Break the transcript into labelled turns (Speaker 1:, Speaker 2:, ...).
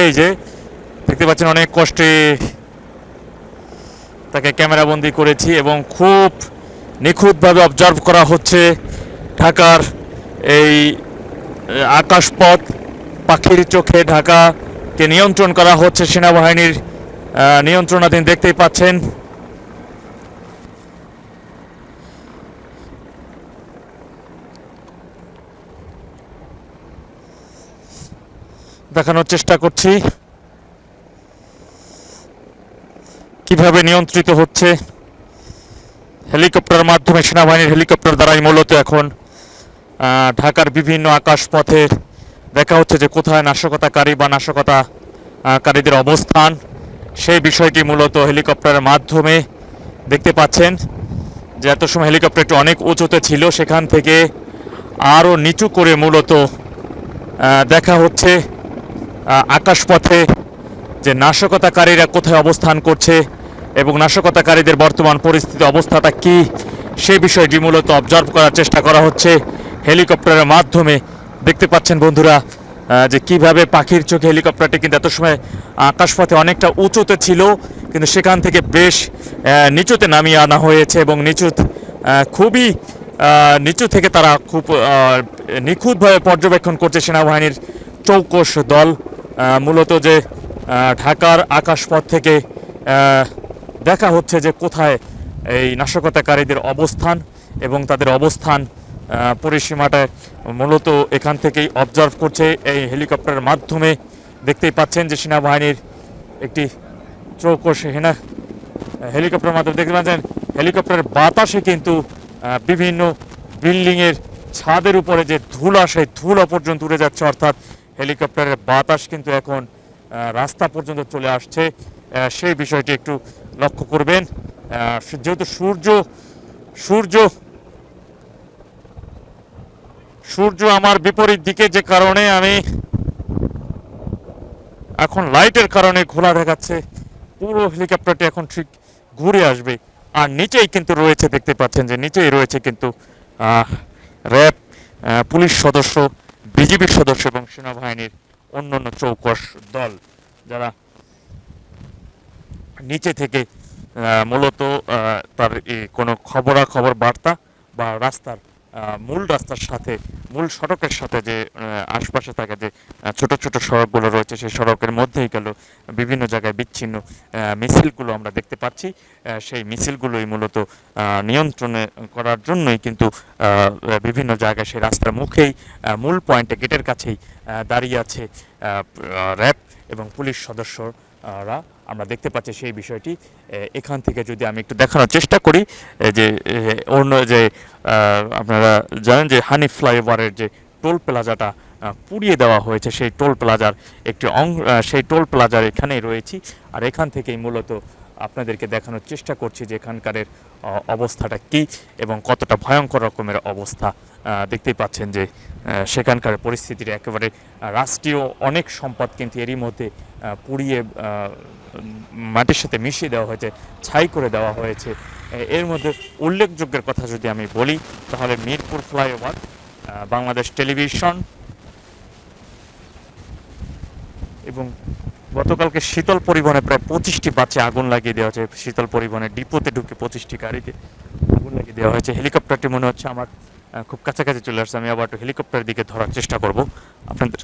Speaker 1: এই যে, দেখতে পাচ্ছেন অনেক কষ্টে তাকে ক্যামেরাবন্দি করেছি এবং খুব নিখুঁতভাবে অবজার্ভ করা হচ্ছে ঢাকার এই আকাশপথ, পাখির চোখে ঢাকাকে নিয়ন্ত্রণ করা হচ্ছে সেনাবাহিনীর নিয়ন্ত্রণাধীন দেখতেই পাচ্ছেন। দেখানোর চেষ্টা করছি। কীভাবে নিয়ন্ত্রিত হচ্ছে? হেলিকপ্টার মাধ্যমে সেনাবাহিনীর হেলিকপ্টার দ্বারাই মূলত এখন ঢাকার বিভিন্ন আকাশপথে দেখা হচ্ছে যে কোথায় নাশকতাকারী বা নাশকতাকারীদের অবস্থান। সেই বিষয়টি মূলত হেলিকপ্টারের মাধ্যমে দেখতে পাচ্ছেন যে এত সময় হেলিকপ্টারটি অনেক উঁচুতে ছিল, সেখান থেকে আরও নিচু করে মূলত দেখা হচ্ছে। আকাশপথে যে নাশকতাকারীরা কোথায় অবস্থান করছে এবং নাশকতাকারীদের বর্তমান পরিস্থিতি, অবস্থাটা কি সেই বিষয়টি মূলত অবজার্ভ করার চেষ্টা করা হচ্ছে। হেলিকপ্টারের মাধ্যমে দেখতে পাচ্ছেন বন্ধুরা যে কীভাবে পাখির চোখে হেলিকপ্টারটি কিন্তু এত সময় আকাশপথে অনেকটা উঁচুতে ছিল, কিন্তু সেখান থেকে বেশ নিচুতে নামিয়ে আনা হয়েছে এবং নিচু খুবই নিচু থেকে তারা খুব নিখুঁতভাবে পর্যবেক্ষণ করছে সেনাবাহিনীর চৌকস দল। মূলত যে ঢাকার আকাশপথ থেকে দেখা হচ্ছে যে কোথায় এই নাশকতাকারীদের অবস্থান এবং তাদের অবস্থান পরিসীমাটা মূলত এখান থেকেই অবজার্ভ করছে। এই হেলিকপ্টারের মাধ্যমে দেখতেই পাচ্ছেন যে সেনাবাহিনীর একটি চৌকস হেনা হেলিকপ্টার মাধ্যমে দেখতে পাচ্ছেন হেলিকপ্টারের বাতাসে কিন্তু বিভিন্ন বিল্ডিংয়ের ছাদের উপরে যে ধুলা, সেই ধুলা পর্যন্ত উড়ে যাচ্ছে, অর্থাৎ হেলিকপ্টারের বাতাস কিন্তু এখন রাস্তা পর্যন্ত চলে আসছে। সেই বিষয়টি একটু লক্ষ্য করবেন। যেহেতু সূর্য সূর্য সূর্য আমার বিপরীত দিকে যে কারণে আমি এখন লাইটের কারণে ঘোলা দেখাচ্ছে পুরো হেলিকপ্টারটি এখন ঠিক ঘুরে আসবে। আর নিচেই কিন্তু রয়েছে, দেখতে পাচ্ছেন যে নিচেই রয়েছে কিন্তু র্যাব পুলিশ সদস্য। বিজিবির সদস্য এবং সেনাবাহিনীর অন্যান্য চৌকস দল যারা নিচে থেকে মূলত তার কোনো খবরাখবর, বার্তা বা রাস্তার মূল রাস্তার সাথে, মূল সড়কের সাথে যে আশপাশে থাকে যে ছোট ছোট সড়কগুলো রয়েছে, সেই সড়কের মধ্যেই গেল বিভিন্ন জায়গায় বিচ্ছিন্ন মিছিলগুলো আমরা দেখতে পাচ্ছি। সেই মিছিলগুলোই মূলত নিয়ন্ত্রণে করার জন্যই কিন্তু বিভিন্ন জায়গায় সেই রাস্তার মুখেই মূল পয়েন্টে গেটের কাছেই দাঁড়িয়ে আছে র্যাব এবং পুলিশ সদস্যরা। আমরা দেখতে পাচ্ছি সেই বিষয়টি। এখান থেকে যদি আমি একটু দেখানোর চেষ্টা করি যে অন্য যে আপনারা জানেন যে হানি ফ্লাইওভারের যে টোল প্লাজাটা পুড়িয়ে দেওয়া হয়েছে, সেই টোল প্লাজার একটি অং সেই টোল প্লাজার এখানেই রয়েছি। আর এখান থেকেই মূলত আপনাদেরকে দেখানোর চেষ্টা করছি যে এখানকারের অবস্থাটা কী এবং কতটা ভয়ঙ্কর রকমের অবস্থা দেখতেই পাচ্ছেন যে সেখানকার পরিস্থিতির একেবারে রাষ্ট্রীয় অনেক সম্পদ কিন্তু এরই মধ্যে পুড়িয়ে মাটির সাথে মিশিয়ে দেওয়া হয়েছে, ছাই করে দেওয়া হয়েছে। এর মধ্যে উল্লেখযোগ্যের কথা যদি আমি বলি, তাহলে মিরপুর ফ্লাইওভার বাংলাদেশ টেলিভিশন এবং গতকালকে শীতল পরিবহনে প্রায় পঁচিশটি বাসে আগুন লাগিয়ে দেওয়া হয়েছে। শীতল পরিবহনে ডিপোতে ঢুকে পঁচিশটি গাড়িতে আগুন লাগিয়ে দেওয়া হয়েছে। হেলিকপ্টারটি মনে হচ্ছে আমার খুব কাছাকাছি চলে আসছে। আমি আবার একটু হেলিকপ্টারের দিকে ধরার চেষ্টা করব। আপনাদের